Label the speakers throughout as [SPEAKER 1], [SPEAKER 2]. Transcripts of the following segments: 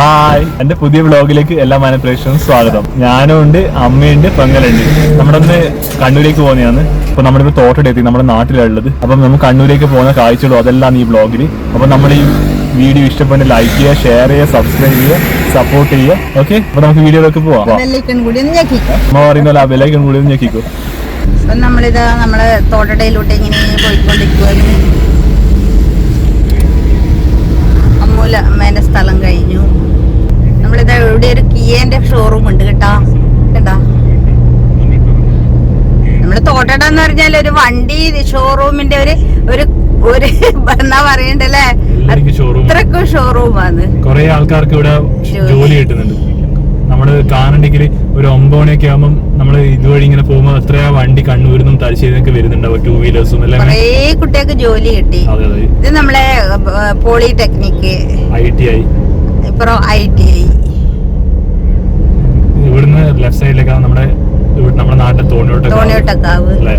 [SPEAKER 1] Hi എന്റെ പുതിയ വ്ലോഗിലേക്ക് എല്ലാ മാനപ്രേക്ഷകരും സ്വാഗതം. ഞാനും ഉണ്ട് അമ്മയുണ്ട് പെങ്ങളുണ്ട്. നമ്മുടെ ഒന്ന് കണ്ണൂരേക്ക് പോകുന്നതാണ്. അപ്പൊ നമ്മളിപ്പോ തോട്ടടെത്തി നമ്മുടെ നാട്ടിലുള്ളത്. അപ്പം നമ്മൾ കണ്ണൂരേക്ക് പോകുന്ന കാഴ്ചകളും അതെല്ലാം ഈ വ്ലോഗിൽ അപ്പൊ നമ്മൾ ഈ വീഡിയോ ഇഷ്ടപ്പെട്ട് ലൈക്ക് ചെയ്യുക ഷെയർ ചെയ്യുക സബ്സ്ക്രൈബ് ചെയ്യുക സപ്പോർട്ട് ചെയ്യുക. ഓക്കെ അപ്പൊ നമുക്ക് വീഡിയോയിലേക്ക് പോവാം. അമ്മ പറയുന്ന പോലെ ആ വിലയ്ക്കും കൂടി ഒന്ന് ഞെക്കിക്കോ.
[SPEAKER 2] നമ്മളിത് നമ്മളെ തോട്ടടയിലൂടെ ഇങ്ങനെ പോയിക്കൊണ്ടിരിക്കുവായിരുന്നു അമ്മൂല അമ്മേന്റെ സ്ഥലം കഴിഞ്ഞു. ഒരു കിയേന്റെ ഷോറൂം ഉണ്ട് കേട്ടോ. കേട്ടാ നമ്മൾ തോട്ടട എന്ന് പറഞ്ഞാൽ ഒരു വണ്ടി ഷോറൂമിന്റെ ഒരു ഒരു ഒരു എന്നാ പറയണ്ടല്ലേ? അത്രക്കും ഷോറൂമാണ്
[SPEAKER 1] കൊറേ ആൾക്കാർക്ക് ഇവിടെ ജോലി. കിട്ടുന്നുണ്ട്. നമ്മൾ കാണണ്ടെങ്കിൽ ഒരു ഒമ്പത് മണിയൊക്കെ ആകുമ്പോൾ നമ്മൾ ഇതുവഴി ഇങ്ങനെ പോകുമ്പോൾ എത്രയാ വണ്ടി കണ്ണൂരിന്നും തലശ്ശേരിന്നൊക്കെ വരുന്നുണ്ടാവും ടൂ വീലേഴ്സും എല്ലാം
[SPEAKER 2] കുറേ കുട്ടികൾക്ക് ജോലി കിട്ടി. ഇത് നമ്മളെ പോളിടെക്നിക്ക്.
[SPEAKER 1] I T I.
[SPEAKER 2] ഇപ്പുറം ഐ ടി ഐ.
[SPEAKER 1] ലെഫ്റ്റ് സൈഡിലേക്കാണ് നമ്മുടെ നമ്മുടെ നാട്ടിലെ തോണിയോട്ടൊക്കെ
[SPEAKER 2] തോണിയോട്ടക്കാവ്
[SPEAKER 1] അല്ലേ?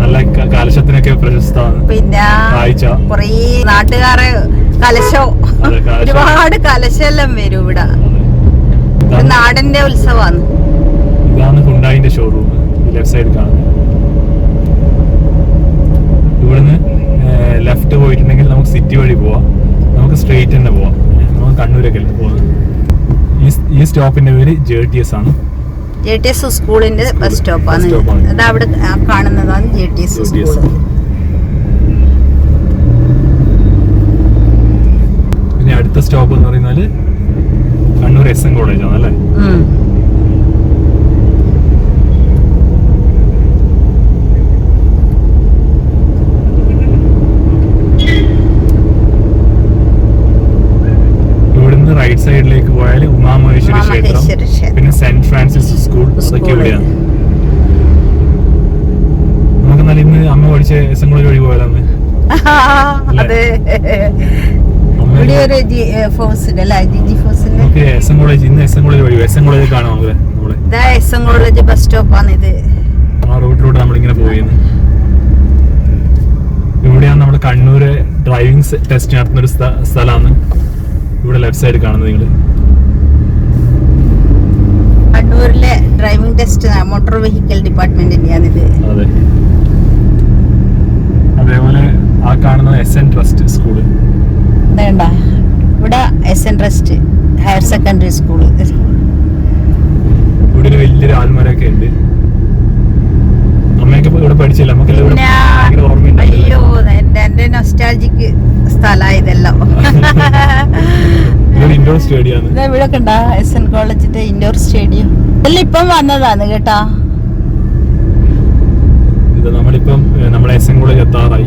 [SPEAKER 1] നല്ല കലശത്തിനൊക്കെ പ്രശസ്തമാണ്
[SPEAKER 2] പിന്നെ കൊറേ നാട്ടുകാരെ കലശോ. ഒരുപാട് കലശെല്ലാം വരും ഇവിടെ. നാടിന്റെ ഉത്സവമാണ്.
[SPEAKER 1] ഇതാണ് ഹുണ്ടായിന്റെ ഷോറൂം ലെഫ്റ്റ് സൈഡ് കാണുന്നത്. ഇവിടുന്ന് ലെഫ്റ്റ് പോയിട്ടുണ്ടെങ്കിൽ നമുക്ക് സിറ്റി വഴി പോവാം. നമുക്ക് സ്ട്രെയിറ്റ് തന്നെ പോവാം. നമുക്ക് കണ്ണൂരൊക്കെ പോകുന്നത് ഈ സ്റ്റോപ്പിന്റെ പേര് ജെ ടി എസ് ആണ്.
[SPEAKER 2] ജെ ടി എസ് സ്കൂളിന്റെ ബസ് സ്റ്റോപ്പാണ് അത് അവിടെ കാണുന്നതാണ് ജെ ടി എസ് സ്കൂൾ
[SPEAKER 1] പിന്നെ അടുത്ത സ്റ്റോപ്പ് എന്ന് പറയുന്നത് കണ്ണൂർ എസ് എൻ കോളേജ് ആണ് അല്ലേ
[SPEAKER 2] ഉം.
[SPEAKER 1] ഇവിടുന്ന് റൈറ്റ് സൈഡിലേക്ക് പോയാൽ ഉമാമഹേശ്വരി ക്ഷേത്രം. പിന്നെ സെന്റ് ഫ്രാൻസിസ് സ്കൂൾ.
[SPEAKER 2] സ്കൂൾ.
[SPEAKER 1] ഇവിടെയാണ് നമുക്ക് എന്നാലും ഇന്ന് അമ്മ പഠിച്ച എസ് എൻ വഴി പോയാലന്ന്. എസ് എൻ കോളേജ് ഇന്ന് എസ് എൻ കോളേജ് വഴി എസ് എൻ കോളേജ് കാണാം നമുക്ക്
[SPEAKER 2] എസ് എൻ കോളേജ് ബസ് സ്റ്റോപ്പാണ് ഇത്
[SPEAKER 1] ആ റൂട്ടിലൂടെ നമ്മളിങ്ങനെ പോയിരുന്നു ഇവിടെയാണ് നമ്മൾ കണ്ണൂര് ഡ്രൈവിംഗ് ടെസ്റ്റ് നടത്തുന്ന ഒരു സ്ഥലമാണ്. ഇവിടെ ലെഫ്റ്റ് സൈഡ് കാണുന്നത് നിങ്ങൾ
[SPEAKER 2] കണ്ണൂരിലെ ഡ്രൈവിംഗ് ടെസ്റ്റ് മോട്ടോർ വെഹിക്കിൾ ഡിപ്പാർട്ട്മെന്റിന്റെയാണ് ഇത്
[SPEAKER 1] അതേപോലെ ആ കാണുന്നത് എസ് എൻ ട്രസ്റ്റ് സ്കൂൾ
[SPEAKER 2] വേണ്ട. ഇവിടെ S N trust higher secondary school
[SPEAKER 1] ഇവിടെ ഒരു വലിയൊരു ആൽമരൊക്കെ ഉണ്ട്. അമ്മയൊക്കെ ഇവിടെ പഠിച്ചില്ല?
[SPEAKER 2] നമുക്ക്
[SPEAKER 1] ഭയങ്കര
[SPEAKER 2] അയ്യോ എന്റെ എന്റെ നൊസ്റ്റാൾജിക്ക് സ്ഥലമായതെല്ലാം
[SPEAKER 1] ഇതെല്ലാം ഇൻഡോർ സ്റ്റേഡിയം
[SPEAKER 2] ഇവിടെ കണ്ട എസ് എൻ കോളേജിന്റെ ഇൻഡോർ സ്റ്റേഡിയം ഇതെല്ലാം ഇപ്പം വന്നതാണ് കേട്ടാ.
[SPEAKER 1] ഇത് നമ്മളിപ്പം നമ്മളെ എസ് എൻ കോളേജ് എത്താറായി.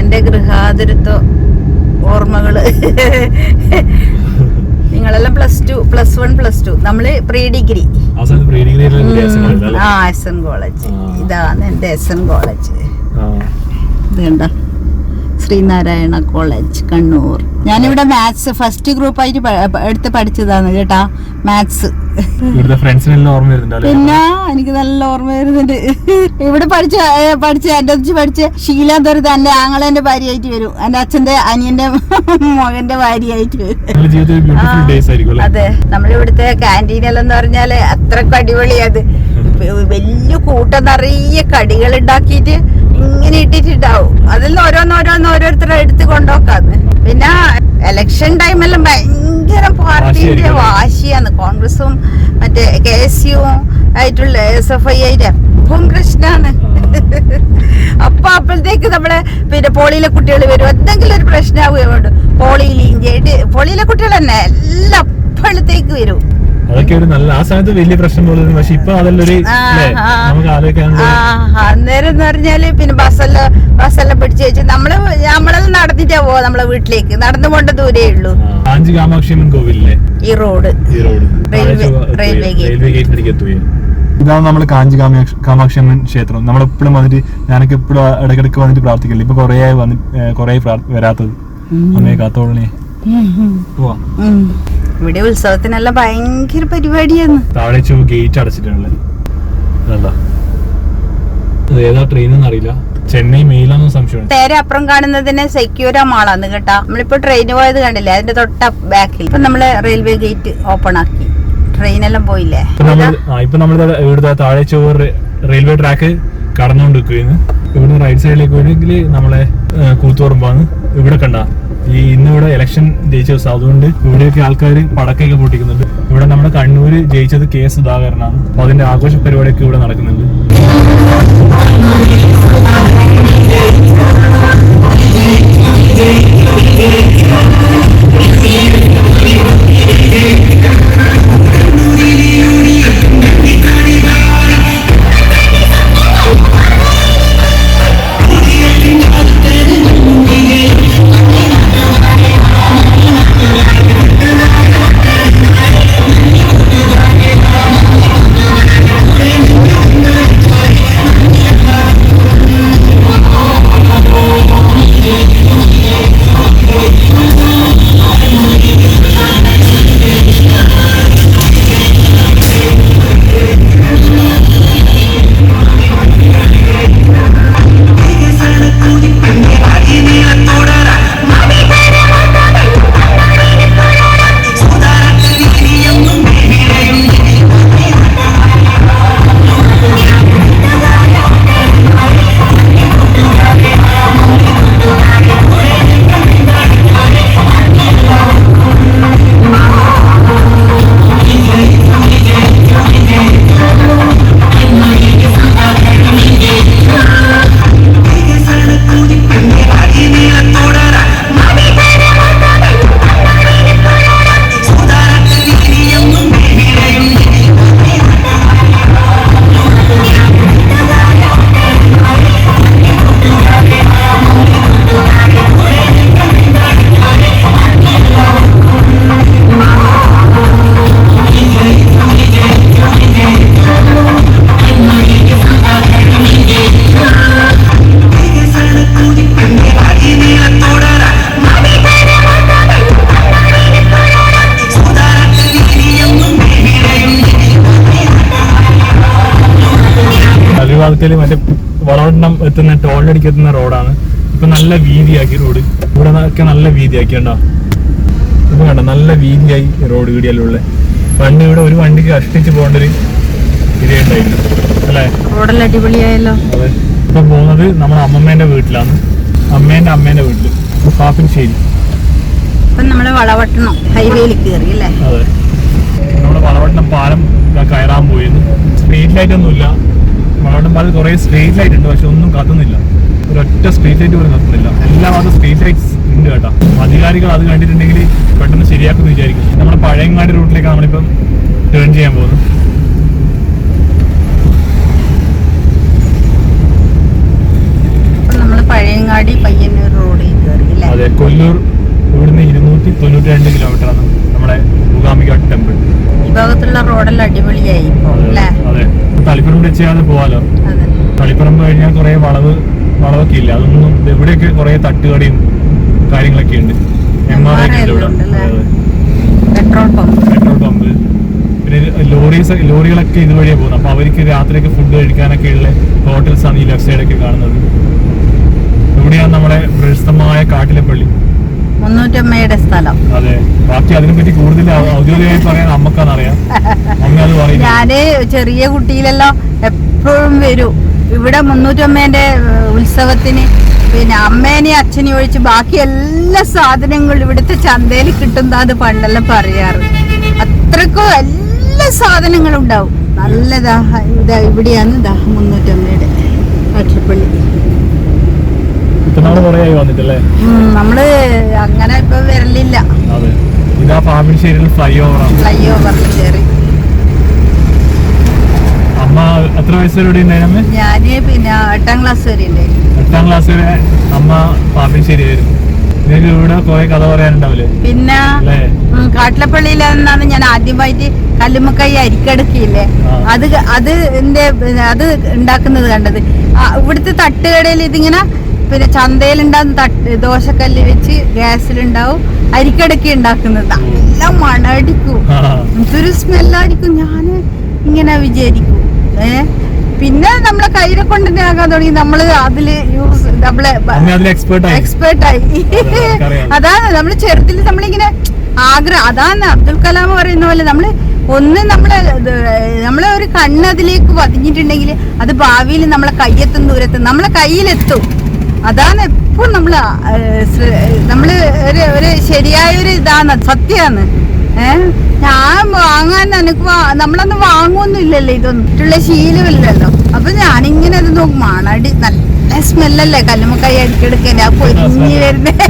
[SPEAKER 2] എന്റെ ഗൃഹാതുരത്വ ഓർമ്മകൾ. നിങ്ങളെല്ലാം plus two plus one plus two നമ്മൾ പ്രീ ഡിഗ്രി
[SPEAKER 1] ആ എസ് എൻ കോളേജ്.
[SPEAKER 2] ഇതാണ് എന്റെ എസ് എൻ കോളേജ്
[SPEAKER 1] ആ.
[SPEAKER 2] ശ്രീനാരായണ കോളേജ് കണ്ണൂർ. ഞാനിവിടെ മാത്സ് ഫസ്റ്റ് ഗ്രൂപ്പ് ആയിട്ട് എടുത്ത് പഠിച്ചതാണ് കേട്ടാ മാത്സ് പിന്നെ എനിക്ക് നല്ല ഓർമ്മ വരുന്നുണ്ട്. ഇവിടെ പഠിച്ച പഠിച്ച എന്റെ അച്ഛൻ പഠിച്ച ശീലാന്തരത്ത് എന്റെ ആങ്ങളെന്റെ ഭാര്യയായിട്ട് വരും. എന്റെ അച്ഛന്റെ അനിയന്റെ മകന്റെ ഭാര്യയായിട്ട് വരും. അതെ. നമ്മളിവിടുത്തെ എന്ന് പറഞ്ഞാൽ അത്രയ്ക്ക് അടിപൊളിയത് വലിയ കൂട്ടം നിറയെ കടികൾ ഉണ്ടാക്കിയിട്ട് ഇങ്ങനെ ഇട്ടിട്ടുണ്ടാവും. അതിൽ നിന്ന് ഓരോന്നോരോന്ന് ഓരോരുത്തരെ എടുത്ത് കൊണ്ടുപോക്കാന്ന് പിന്നെ എലക്ഷൻ ടൈമെല്ലാം ഭയങ്കര പാർട്ടിന്റെ. വാശിയാണ്. കോൺഗ്രസും മറ്റേ കെ എസ് യുവും ആയിട്ടുള്ള എസ് എഫ് ഐ ആയിട്ട് എപ്പം പ്രശ്നമാണ് അപ്പൊ അപ്പോഴത്തേക്ക് നമ്മളെ പിന്നെ പോളിയിലെ കുട്ടികൾ വരും. എന്തെങ്കിലും ഒരു പ്രശ്നമാവുകയുണ്ട് പോളിയിൽ ഇഞ്ചിയായിട്ട് പോളിയിലെ കുട്ടികൾ തന്നെ എല്ലാം അപ്പോഴത്തേക്ക് വരും.
[SPEAKER 1] അതൊക്കെ ഒരു നല്ല ആ സമയത്ത് വലിയ പ്രശ്നം പോലും. പക്ഷെ ഇപ്പൊ
[SPEAKER 2] അതെല്ലൊരു.
[SPEAKER 1] നമുക്ക് ആലോചിക്കാൻ
[SPEAKER 2] ആ അന്നേരം എന്ന് പറഞ്ഞാൽ പിന്നെ ബസ്സെല്ലാം ബസ്സെല്ലാം പിടിച്ചു വെച്ച് നമ്മൾ നമ്മളെല്ലാം നടന്നിട്ടാ പോവാ നമ്മളെ വീട്ടിലേക്ക്. നടന്നു പോണ്ട ദൂരേ ഉള്ളൂ.
[SPEAKER 1] കാഞ്ചി കാമാക്ഷി കോവിലെ കോവിലില്ലേ
[SPEAKER 2] ഈ റോഡ്.
[SPEAKER 1] ഈ road.
[SPEAKER 2] Railway- railway gate.
[SPEAKER 1] Railway ഗേറ്റിലേക്ക് എത്തുകയെ. ഇതാണ് നമ്മൾ കാഞ്ചി കാമാക്ഷി അമ്മൻ ക്ഷേത്രം. നമ്മളെപ്പോഴും വന്നിട്ട് ഞാനൊക്കെ എപ്പോഴും ഇടയ്ക്കിടയ്ക്ക് വന്നിട്ട് പ്രാർത്ഥിക്കില്ല ഇപ്പൊ കുറേ വന്നിട്ട് വന്ന് കുറേ വരാത്തത്. അമ്മയെ കാത്തോളണേ പോവാ.
[SPEAKER 2] ഇവിടെ ഉത്സവത്തിനെല്ലാം ഭയങ്കര പരിപാടിയാണ്.
[SPEAKER 1] താഴെ ഗേറ്റ് അടച്ചിട്ടുള്ളത്. ഏതാ ട്രെയിൻ ചെന്നൈ സംശയം?
[SPEAKER 2] നേരെ അപ്പുറം കാണുന്നതിന് സെക്യൂര മാളാന്ന് കേട്ടാ. നമ്മളിപ്പോ ട്രെയിൻ പോയത് കണ്ടില്ലേ? അതിന്റെ തൊട്ട ബാക്കിൽ ഇപ്പൊ നമ്മൾ റെയിൽവേ ഗേറ്റ് ഓപ്പൺ ആക്കി. ട്രെയിനെല്ലാം പോയില്ലേ?
[SPEAKER 1] ഇപ്പൊ നമ്മൾ ഇവിടുത്തെ താഴെ റെയിൽവേ ട്രാക്ക് കടന്നുകൊണ്ട് ഇവിടെ ഇവിടുന്ന് റൈറ്റ് സൈഡിലേക്ക് പോയെങ്കിൽ നമ്മളെ കൂത്തുപറമ്പാണ്. ഇവിടെ കണ്ട. ഈ ഇന്ന് ഇവിടെ ഇലക്ഷൻ ജയിച്ച ദിവസം. അതുകൊണ്ട് ഇവിടെയൊക്കെ ആൾക്കാർ പടക്കൊക്കെ പൊട്ടിക്കുന്നുണ്ട്. ഇവിടെ നമ്മുടെ കണ്ണൂര് ജയിച്ചത് കെ സുധാകരനാണ്. അപ്പൊ അതിന്റെ ആഘോഷ പരിപാടിയൊക്കെ ഇവിടെ നടക്കുന്നുണ്ട്. അലുവാക്കൽ മറ്റേ വളവണ്ണം എത്തുന്ന ടോളിനടിക്ക് എത്തുന്ന റോഡാണ്. ഇപ്പൊ നല്ല വീതിയാക്കി റോഡ്. ഇവിടെ ഒക്കെ നല്ല വീതിയാക്കി കണ്ടോ? ഇപ്പൊ കണ്ടോ? നല്ല വീതിയായി റോഡ് ഇടിയെല്ലാം ഉള്ളത് വണ്ടി ഇവിടെ ഒരു വണ്ടിക്ക് കഷ്ടിച്ച് പോകേണ്ട ഒരു അല്ലേ?
[SPEAKER 2] റോഡെല്ലാം അടിപൊളിയായല്ലോ.
[SPEAKER 1] അതെ. ഇപ്പൊ പോകുന്നത് നമ്മുടെ അമ്മമ്മേന്റെ വീട്ടിലാണ്. അമ്മേന്റെ അമ്മേന്റെ വീട്ടിൽ. പാപ്പിൻശ്ശേരി.
[SPEAKER 2] ഇപ്പൊ വളവട്ടണം. ഹൈവേയിൽ കയറി അല്ലേ?
[SPEAKER 1] അതെ. നമ്മുടെ വളവട്ടണം പാലം കയറാൻ പോയിരുന്നു. സ്ട്രീറ്റ് ലൈറ്റ് ഒന്നുമില്ല. അത് കുറെ സ്ട്രീറ്റ് ലൈറ്റ് ഉണ്ട് പക്ഷെ ഒന്നും കത്തുന്നില്ല. ഒരൊറ്റ സ്ട്രീറ്റ് ലൈറ്റ് പോലും കത്തുന്നില്ല. എല്ലാ ഭാഗത്തും സ്ട്രീറ്റ് ലൈറ്റ്സ് ഉണ്ട് കേട്ടോ. അധികാരികൾ അത് കണ്ടിട്ടുണ്ടെങ്കിൽ പെട്ടെന്ന് ശരിയാക്കുമെന്ന് വിചാരിക്കും നമ്മുടെ പഴയങ്ങാടി റൂട്ടിലേക്ക് നമ്മളിപ്പം ടേൺ ചെയ്യാൻ പോകുന്നത്.
[SPEAKER 2] പഴയങ്ങാടി പയ്യന്നൂർ റോഡിൽ കയറി അല്ലേ?
[SPEAKER 1] അതെ കൊല്ലൂർ ഇവിടുന്ന് ഇരുന്നൂറ്റി തൊണ്ണൂറ്റി രണ്ട് കിലോമീറ്റർ ആണ് നമ്മുടെ മൂകാംബിക ടെമ്പിൾ
[SPEAKER 2] ഈ ഭാഗത്തുള്ള റോഡെല്ലാം അടിപൊളിയായി ഇപ്പൊ അല്ലേ?
[SPEAKER 1] തളിപ്പറമ്പ് ടച്ച് ചെയ്യാതെ പോവാലോ? തളിപ്പറമ്പ് കഴിഞ്ഞാൽ കുറെ വളവ് വളവൊക്കെ ഇല്ല. അതൊന്നും ഇവിടെയൊക്കെ കുറെ തട്ടുകടയും കാര്യങ്ങളൊക്കെ ഉണ്ട്. എം ആർ ഐ ഇവിടെ.
[SPEAKER 2] Petrol pump.
[SPEAKER 1] Petrol pump. പിന്നെ ലോറീസ് ലോറികളൊക്കെ ഇതുവഴിയാണ് പോകുന്നത്. അപ്പൊ അവർക്ക് രാത്രിയൊക്കെ ഫുഡ് കഴിക്കാനൊക്കെ ഉള്ള ഹോട്ടൽസ് ആണ് ഈ ലെഫ്റ്റ് സൈഡൊക്കെ കാണുന്നത്. ഇവിടെയാണ് നമ്മുടെ പ്രശസ്തമായ കാട്ടിലെ പള്ളി.
[SPEAKER 2] മുന്നൂറ്റമ്മയുടെ സ്ഥലം.
[SPEAKER 1] അതെ. ബാക്കി അതിനെപ്പറ്റി കൂടുതൽ ഔദ്യോഗികമായി പറയാൻ അമ്മക്കാന്നറിയാം അമ്മ അത് പറയും
[SPEAKER 2] ഞാൻ ചെറിയ കുട്ടിയിലെല്ലാം എപ്പോഴും വരും. ഇവിടെ മുന്നൂറ്റമ്മേന്റെ ഉത്സവത്തിന് പിന്നെ അമ്മേനെ അച്ഛനെ ഒഴിച്ച് ബാക്കി എല്ലാ സാധനങ്ങളും ഇവിടുത്തെ ചന്തയിൽ കിട്ടുന്ന അത് പണ്ടെല്ലാം പറയാറ്. അത്രക്കും എല്ലാ സാധനങ്ങളും ഉണ്ടാവും. നല്ലതാ ഇതാ ഇവിടെയാണ് ദാഹം മുന്നൂറ്റമ്മയുടെ കാട്ടിൽപ്പള്ളി
[SPEAKER 1] നമ്മൾ കുറെ ആയി വന്നിട്ടല്ലേ?
[SPEAKER 2] നമ്മൾ അങ്ങനെ ഇപ്പൊ വരലില്ല.
[SPEAKER 1] അതെ. ഇതാ പാമ്പിശ്ശേരിയിൽ ഫ്ലൈ ഓവറാണ്
[SPEAKER 2] ഫ്ലൈ ഓവറിൽ കയറി
[SPEAKER 1] അമ്മ എത്ര വയസ്സ് വരെ ഉണ്ടായിരുന്നു
[SPEAKER 2] ഞാൻ പിന്നെ എട്ടാം ക്ലാസ് വരെ
[SPEAKER 1] എട്ടാം ക്ലാസ് വരെ അമ്മ പാമ്പിശ്ശേരി വരും. ഇവിടെ കുറെ കഥ പറയാനുണ്ടാവില്ലേ?
[SPEAKER 2] പിന്നെ
[SPEAKER 1] അല്ലേ?
[SPEAKER 2] ഉം, കാട്ടിലപ്പള്ളിയിലെന്നാണ് ഞാൻ ആദ്യമായിട്ട് കല്ലുമ്മക്കായി അരിക്കടക്കിയില്ലേ. അത് അത് എന്റെ അത് ഉണ്ടാക്കുന്നത് കണ്ടത്. ഇവിടുത്തെ തട്ടുകടയിൽ ഇതിങ്ങനെ പിന്നെ ചന്തയിലുണ്ടാകുന്ന തട്ട് ദോശക്കല്ല് വെച്ച് ഗ്യാസിലുണ്ടാവും. അരിക്കടക്കി ഉണ്ടാക്കുന്നത്. എല്ലാം മണടിക്കും. എന്തൊരു ഞാൻ ഞാൻ ഇങ്ങനെ വിചാരിക്കും. ഏ? പിന്നെ നമ്മളെ കയ്യിലെ കൊണ്ട് തന്നെ ആകാൻ തുടങ്ങി. നമ്മൾ അതിൽ യൂസ് നമ്മളെ
[SPEAKER 1] എക്സ്പേർട്ട് ആയി.
[SPEAKER 2] അതാണ്. നമ്മൾ ചെറുതിൽ നമ്മളിങ്ങനെ ആഗ്രഹം. അതാണ് അബ്ദുൽ കലാം പറയുന്ന പോലെ നമ്മൾ ഒന്ന് നമ്മളെ നമ്മളെ ഒരു കണ്ണ് അതിലേക്ക് പതിഞ്ഞിട്ടുണ്ടെങ്കിൽ അത് ഭാവിയിൽ നമ്മളെ കയ്യെത്തും ദൂരത്തും. നമ്മളെ കയ്യിലെത്തും. അതാണ് എപ്പോഴും നമ്മൾ നമ്മൾ ഒരു ഒരു ശരിയായൊരു ഇതാണ് സത്യമാണ് ഏഹ് ഞാൻ വാങ്ങാൻ എനിക്ക് നമ്മളൊന്നും വാങ്ങുമൊന്നും ഇല്ലല്ലോ ഇതൊന്നും. മറ്റുള്ള ശീലമില്ലല്ലോ. അപ്പൊ ഞാനിങ്ങനെ അത് നോക്കും മണടി നല്ല സ്മെല്ലല്ലേ കല്ലുമക്കായി അടിക്കെടുക്കല്ലേ ആ പൊരിഞ്ഞ് വരുന്നേ.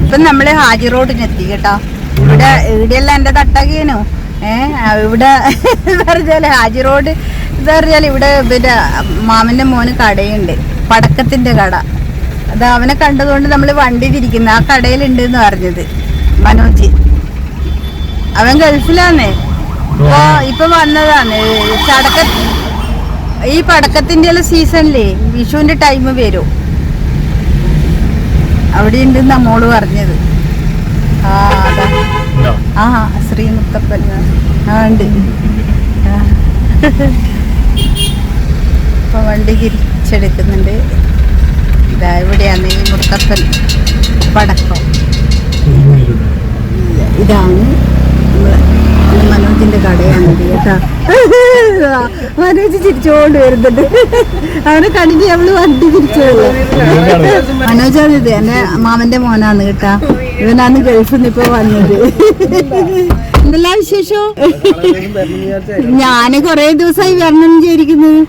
[SPEAKER 2] ഇപ്പൊ നമ്മൾ ഹാജി റോഡിനെത്തി കേട്ടോ. ഇവിടെ ഇവിടെയല്ല എന്റെ തട്ടകേനു. ഏഹ് ഇവിടെ പറഞ്ഞാൽ ഹാജി റോഡ് എന്ന് പറഞ്ഞാൽ ഇവിടെ പിന്നെ മാമന്റെ മോന് കടയുണ്ട്. പടക്കത്തിന്റെ കട. അത് അവനെ കണ്ടതുകൊണ്ട് നമ്മൾ വണ്ടി തിരിക്കുന്നത് ആ കടയിലുണ്ട് എന്ന് പറഞ്ഞത് മനോജ്. അവൻ ഗൾഫിലാന്നേ. ഇപ്പൊ ഇപ്പൊ വന്നതാണ് ചടക്ക ഈ പടക്കത്തിന്റെ എല്ലാം സീസണിലേ വിഷുവിന്റെ ടൈം വരും. അവിടെ ഉണ്ട് മോൾ പറഞ്ഞത്. ആ ശ്രീ മുത്തപ്പൻ. ആ ഉണ്ട്. ഇപ്പൊ വണ്ടി തിരിച്ചെടുക്കുന്നുണ്ട്. ഇതാ ഇവിടെയാണ് ഈ മുത്തപ്പൻ പടക്കം ഇതാണ് മനോജിന്റെ കടയാണ് കേട്ടാ. മനോജ് ചിരിച്ചോണ്ട് വരുന്നുണ്ട്. അവനെ കണ്ടിട്ട് അവൾ വണ്ടി തിരിച്ചു മനോജാണ് ഇത്. എന്റെ മാമന്റെ മോനാണ് കേട്ടാ. ഇവനാണ് ഗൾഫിൽ നിന്ന് ഇപ്പൊ വന്നത്. എന്തെല്ലാം വിശേഷം? ഞാൻ കൊറേ ദിവസമായി വരണം വിചാരിക്കുന്നത്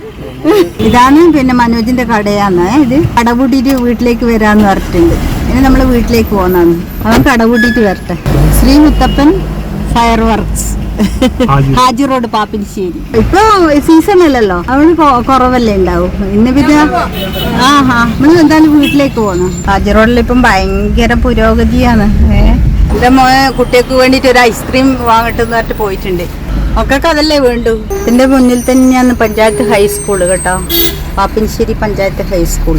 [SPEAKER 2] ഇതാണ് പിന്നെ മനോജിന്റെ കടയാന്ന് ഇത് കട പൂട്ടിയിട്ട് വീട്ടിലേക്ക് വരാന്ന് പറഞ്ഞിട്ടുണ്ട്. ഇനി നമ്മൾ വീട്ടിലേക്ക് പോകുന്നതാണ് അവൻ കട പൂട്ടിയിട്ട് വരട്ടെ. Sree Muthappan fire works.
[SPEAKER 1] Haji.
[SPEAKER 2] Road Pappinisseri ഇപ്പൊ സീസൺ അല്ലല്ലോ. അവിടെ കൊ- കുറവല്ലേ ഉണ്ടാവും. ഇന്ന് പിന്നെ ആ ഹാ നമ്മൾ എന്തായാലും വീട്ടിലേക്ക് പോകണം ഹാജി റോഡിൽ ഇപ്പം ഭയങ്കര പുരോഗതിയാണ്. ഏഹ് എന്റെ മോനെ കുട്ടികൾക്ക് വേണ്ടിട്ട് ഒരു ഐസ്ക്രീം വാങ്ങട്ടെന്ന് പറഞ്ഞിട്ട് പോയിട്ടുണ്ട്. മക്കൾക്ക് അതല്ലേ വേണ്ടു മുന്നിൽ തന്നെയാണ് പഞ്ചായത്ത് ഹൈസ്കൂൾ കേട്ടോ. പാപ്പിൻശ്ശേരി പഞ്ചായത്ത് ഹൈസ്കൂൾ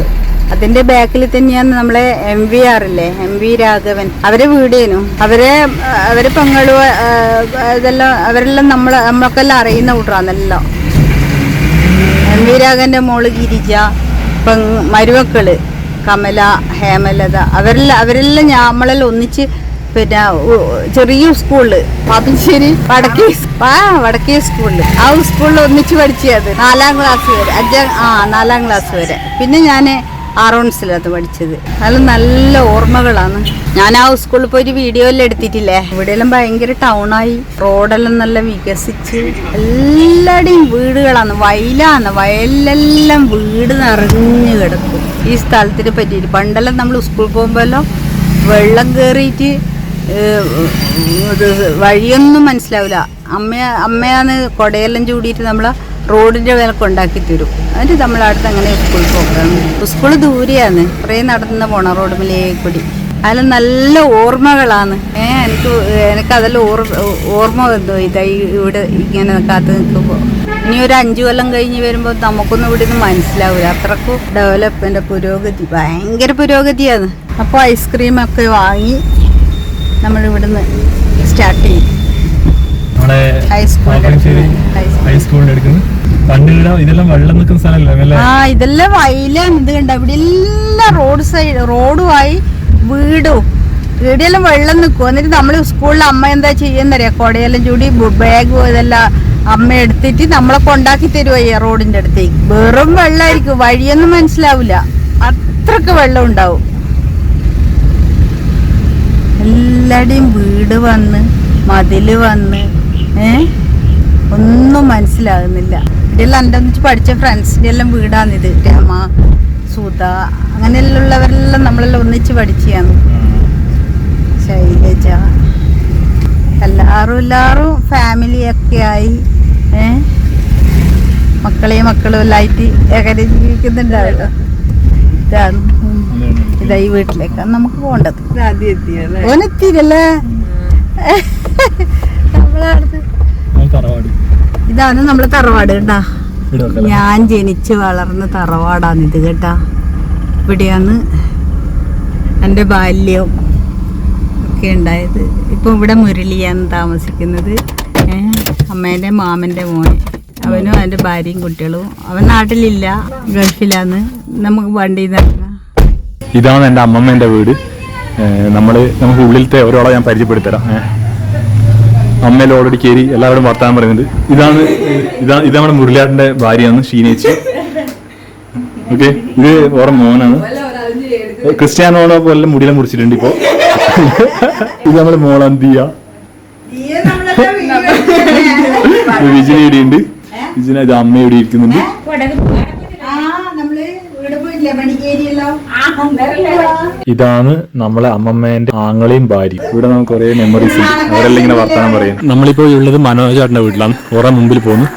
[SPEAKER 2] അതിന്റെ ബാക്കിൽ തന്നെയാണ് നമ്മളെ എം വി ആർ ഇല്ലേ? M V Raghavan. അവരെ വീടേനു. അവരെ അവർ ആ, ഇതെല്ലാം അവരെല്ലാം നമ്മളെ നമ്മളൊക്കെല്ലാം അറിയുന്ന കൂട്ടറാന്നല്ലോ. എം വി രാഘവന്റെ മോൾ ഗിരിജ മരുമക്കൾ കമല ഹേമലത അവരെല്ലാം അവരെല്ലാം നമ്മളെല്ലാം ഒന്നിച്ച് പിന്നെ ചെറിയ സ്കൂളിൽ. പാപ്പിശ്ശേരി വടക്കേ ആ വടക്കേ സ്കൂളിൽ. ആ സ്കൂളിൽ ഒന്നിച്ച് പഠിച്ചത് നാലാം ക്ലാസ് വരെ. അഞ്ചാം ആ നാലാം ക്ലാസ് വരെ. പിന്നെ ഞാൻ ആറോൺസിലാണ് പഠിച്ചത്. അതിൽ നല്ല ഓർമ്മകളാണ്. ഞാൻ ആ സ്കൂളിൽ പോയി വീഡിയോ എല്ലാം എടുത്തിട്ടില്ലേ? ഇവിടെയെല്ലാം ഭയങ്കര ടൗണായി റോഡെല്ലാം നല്ല വികസിച്ച്. എല്ലാടെയും വീടുകളാണ്. വയലാണ്. വയലിലെല്ലാം വീട് നിറഞ്ഞു കിടക്കും. ഈ സ്ഥലത്തിനെ പറ്റിയിട്ട്. പണ്ടെല്ലാം നമ്മൾ സ്കൂളിൽ പോകുമ്പോഴല്ലോ വെള്ളം കയറിയിട്ട് വഴിയൊന്നും മനസ്സിലാവില്ല. അമ്മ അമ്മയാണ് കുടയെല്ലാം ചൂടിയിട്ട് നമ്മളെ റോഡിന്റെ മേലെ കൊണ്ടാക്കി തരും. എന്നിട്ട് നമ്മളടുത്ത് അങ്ങനെ സ്കൂളിൽ പോകണം. സ്കൂൾ ദൂരെയാണ്. കുറേ നടന്ന് പോണം റോഡ് മലയെക്കൂടി അതിൽ നല്ല ഓർമ്മകളാണ്. ഏ എനിക്ക് എനിക്കതെല്ലാം ഓർ ഓർമ്മ വന്നു ഇതായി ഇവിടെ ഇങ്ങനെ കാത്തു നിൽക്കുമ്പോൾ ഇനി ഒരു അഞ്ചു കൊല്ലം കഴിഞ്ഞ് വരുമ്പോൾ നമുക്കൊന്നും ഇവിടെ നിന്ന് മനസ്സിലാവില്ല അത്രക്കും ഡെവലപ്മെന്റെ പുരോഗതി. ഭയങ്കര പുരോഗതിയാണ്. അപ്പോൾ ഐസ്ക്രീമൊക്കെ വാങ്ങി നമ്മൾ ഇവിടുന്ന് സ്റ്റാർട്ട് ചെയ്യും ആ ഇതെല്ലാം വയലാണ്. ഇത് കണ്ട? ഇവിടെ എല്ലാം റോഡ് സൈഡ് റോഡുമായി വീടും. വീടെല്ലാം വെള്ളം നിൽക്കും. എന്നിട്ട് നമ്മൾ സ്കൂളിൽ അമ്മ എന്താ ചെയ്യുന്നറിയാം? കുടയെല്ലാം ചൂടി ബാഗ് ഇതെല്ലാം അമ്മ എടുത്തിട്ട് നമ്മളെ കൊണ്ടാക്കി തരുവയ്യ റോഡിന്റെ അടുത്തേക്ക്? വെറും വെള്ളമായിരിക്കും. വഴിയൊന്നും മനസ്സിലാവില്ല അത്രയ്ക്ക് വെള്ളം ഉണ്ടാവും. എല്ലാടെയും വീട് വന്ന് മതിൽ വന്ന് ഏ? ഒന്നും മനസ്സിലാകുന്നില്ല. ഇവിടെ എന്റെ ഒന്നിച്ച് പഠിച്ച ഫ്രണ്ട്സിന്റെ എല്ലാം വീടാണിത് രമ സുധ അങ്ങനെയുള്ളവരെല്ലാം നമ്മളെല്ലാം ഒന്നിച്ച് പഠിച്ചാണ് ശൈലജ എല്ലാവരും എല്ലാവരും ഫാമിലിയൊക്കെ ആയി ഏ? മക്കളെയും മക്കളും എല്ലാം ആയിട്ട് ഏകദേശം ജീവിക്കുന്നുണ്ടാവല്ലോ. ഇതാണ് ഉം. ഇതാ ഈ വീട്ടിലേക്കാണ് നമുക്ക് പോകേണ്ടത്
[SPEAKER 1] ഓനെത്തിയില്ലേ
[SPEAKER 2] ഇതാണ് നമ്മളെ തറവാട് കേട്ടാ. ഞാൻ ജനിച്ച് വളർന്ന തറവാടാണ് ഇത് കേട്ടാ. ഇവിടെയാണ് എന്റെ ബാല്യം ഒക്കെ ഉണ്ടായത്. ഇപ്പൊ ഇവിടെ മുരളിയാണ് താമസിക്കുന്നത്. അമ്മേന്റെ അമ്മേന്റെ മാമന്റെ മോൻ. അവനും അവന്റെ ഭാര്യയും കുട്ടികളും. അവൻ നാട്ടിലില്ല ഗൾഫിലാണ്. നമുക്ക് വണ്ടി നിന്ന്
[SPEAKER 1] ഇതാണ് എന്റെ അമ്മമ്മേന്റെ വീട്. നമ്മൾ നമുക്ക് ഉള്ളിലത്തെ ഒരാളെ ഞാൻ പരിചയപ്പെടുത്തരാം. അമ്മയിൽ ഓൾറെഡി കയറി എല്ലാവരും വർത്താനം പറയുന്നുണ്ട്. ഇതാണ് ഇതാ ഇത് നമ്മുടെ മുരളിയാട്ടിന്റെ ഭാര്യയാണ് ഷീനേച്ചി. ഓക്കെ ഇത് വേറെ മോനാണ്. ക്രിസ്ത്യാനോടെ പോലെ മുടിയെല്ലാം മുറിച്ചിട്ടുണ്ട് ഇപ്പോ. ഇത് നമ്മുടെ ദിയ വിജിന ഇവിടെ ഉണ്ട് വിജിന ഇത് അമ്മ ഇവിടെ ഇരിക്കുന്നുണ്ട് ഇതാണ് നമ്മളെ അമ്മമ്മേന്റെ ആങ്ങളെയും ഭാര്യ ഇവിടെ നമുക്ക് കുറെ മെമ്മറീസ് അവരെല്ലാം ഇങ്ങനെ വർത്തമാനം പറയും നമ്മളിപ്പോ ഉള്ളത് മനോജാട്ടന്റെ വീട്ടിലാണ്. കുറെ മുമ്പിൽ പോകുന്നു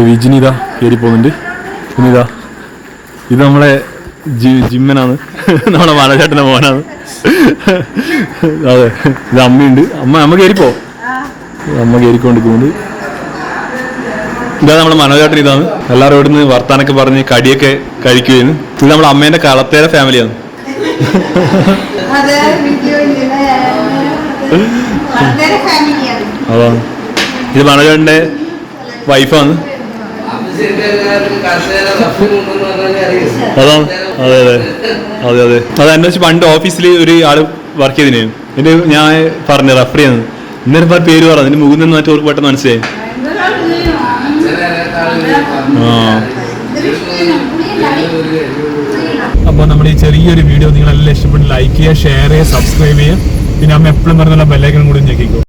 [SPEAKER 1] വിജിനിത കയറി പോകുന്നുണ്ട്. പിന്നെ ഇതാ. ഇത് നമ്മളെ ജി- ജിമ്മനാണ്. നമ്മളെ മനോജേട്ടന്റെ മോനാണ്. അതെ ഇത് അമ്മയുണ്ട്. അമ്മ അമ്മ കയറിപ്പോ? അമ്മ കയറിക്കൊണ്ടിരിക്കുന്നുണ്ട്. ഇതാ നമ്മുടെ മനോജേട്ടൻ ഇതാണ്. എല്ലാവരും ഇവിടുന്ന് വർത്താനൊക്കെ പറഞ്ഞ് കടിയൊക്കെ കഴിക്കുകയാണ്. ഇത് നമ്മുടെ അമ്മേന്റെ കളത്തേരെ ഫാമിലിയാണ്. അതാണ് ഇത് മനോജേട്ടന്റെ വൈഫാണ്. അതാണ് അതെ അതെ. അതെ അതെ. അത് എന്നെ വെച്ച് പണ്ട് ഓഫീസിൽ ഒരു ആൾ വർക്ക് ചെയ്തിനായിരുന്നു എന്റെ ഞാൻ പറഞ്ഞു റെഫർ ചെയ്യുന്നത് ഇന്നലെ പേര് പറഞ്ഞു. എന്റെ മാറ്റി മറ്റേ പെട്ടെന്ന് മനസ്സിലായി. അപ്പോൾ നമ്മുടെ ഈ ചെറിയൊരു വീഡിയോ നിങ്ങളെല്ലാം ഇഷ്ടപ്പെട്ട് ലൈക്ക് ചെയ്യുക ഷെയർ ചെയ്യുക സബ്സ്ക്രൈബ് ചെയ്യുക. പിന്നെ അമ്മ എപ്പോഴും പറഞ്ഞുള്ള ബെല്ലൈക്കനും കൂടി ഞെക്കിക്കോ.